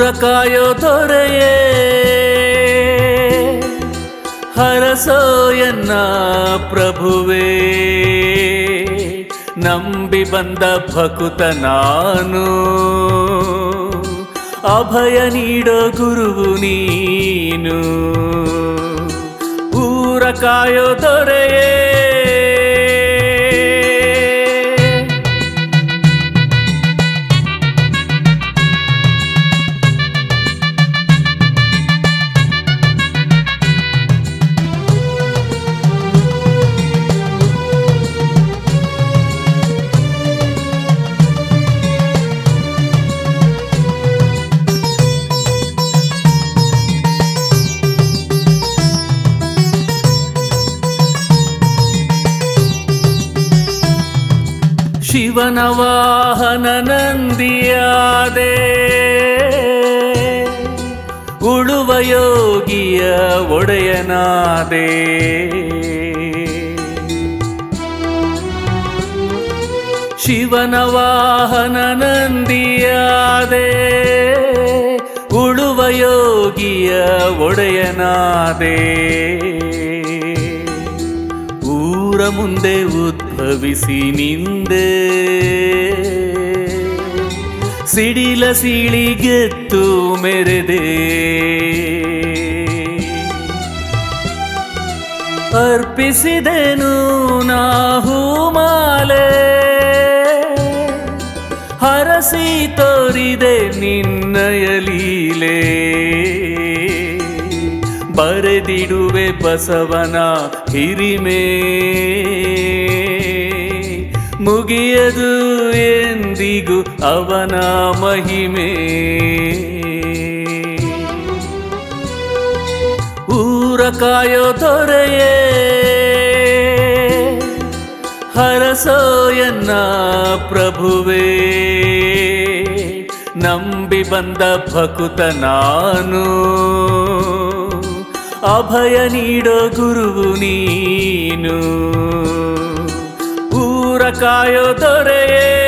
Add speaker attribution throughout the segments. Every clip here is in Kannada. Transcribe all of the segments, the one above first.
Speaker 1: ಊರ ಕಾಯೋ ದೊರೆಯೇ ಹರಸೋಯನ್ನ ಪ್ರಭುವೇ ನಂಬಿ ಬಂದ ಭಕುತ ನಾನು ಅಭಯ ನೀಡೋ ಗುರುವು ನೀನು ಊರ ಕಾಯೋ ದೊರೆಯೇ ಶಿವನ ವಾಹನ ನಂದಿಯಾದೆ. ಉಳುವ ಯೋಗಿಯ ಒಡೆಯನಾದೆ. ಶಿವನ ವಾಹನ ನಂದಿಯಾದೆ. ಉಳುವ ಯೋಗಿಯ ಒಡೆಯನಾದೆ. ಊರ ಮುಂದೆ ಉದ್ಭವಿಸಿ ನಿಂದೆ. ಸಿಡಿಲ ಸಿಳಿಗೆತ್ತು ಮೆರೆದೆ ಅರ್ಪಿಸಿದೆನು ನಾ ಮಾಲೆ. ಹರಸಿ ತೋರಿದೆ ನಿನ್ನಯ ಲೀಲೆ. ಬರೆದಿಡುವೆ ಬಸವನ ಹಿರಿಮೆ. ಮುಗಿಯದು ಎಂದಿಗೂ ಅವನ ಮಹಿಮೆ. ಊರ ಕಾಯೋ ದೊರೆಯೇ, ಹರಸೋಯನ್ನ ಪ್ರಭುವೇ. ನಂಬಿ ಬಂದ ಭಕುತ ನಾನು, ಅಭಯ ನೀಡೋ ಗುರುವು ನೀನು. ಊರ ಕಾಯೋ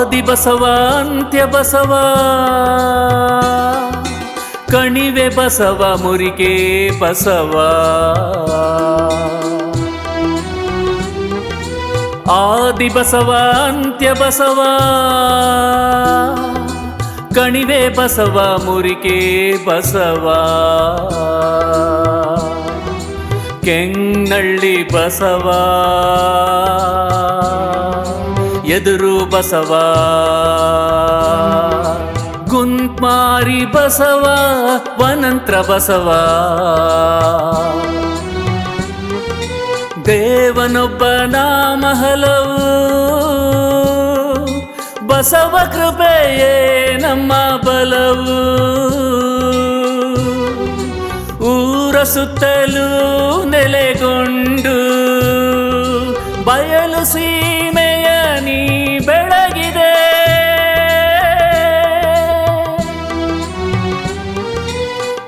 Speaker 1: ಆದಿ ಬಸವ. ಅಂತ್ಯ ಬಸವ ಕಣಿವೆ ಬಸವ ಮುರಿಕೆ ಬಸವ. ಆದಿ ಬಸವ. ಅಂತ್ಯ ಬಸವ ಕಣಿವೆ ಬಸವ ಮುರಿಕೆ ಬಸವ. ಕೆಂಗಳ್ಳಿ ಬಸವ. ಎದುರು ಬಸವ. ಗುಂತ್ಮಾರಿ ಬಸವ, ವನಂತ್ರ ಬಸವ. ದೇವನೊಬ್ಬ ನಾಮ ಹಲವು. ಬಸವ ಕೃಪೆಯೇ ನಮ್ಮ ಬಲವು. ಊರ ಸುತ್ತಲೂ ನೆಲೆಗೊಂಡು ಬಯಲು ಸೀಮೆಯ ನೀ ಬೆಳಗಿದೆ.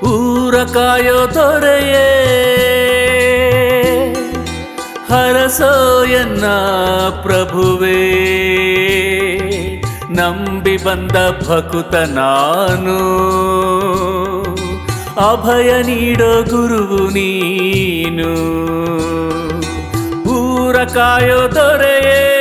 Speaker 1: ಊರ ಕಾಯೋ ತೊರೆಯೇ, ಹರಸೋಯನ್ನ ಪ್ರಭುವೇ. ನಂಬಿ ಬಂದ ಭಕುತ ನಾನು, ಅಭಯ ನೀಡೋ ಗುರುವು ನೀನು. ಊರ ಕಾಯೋ ದೊರೆಯೇ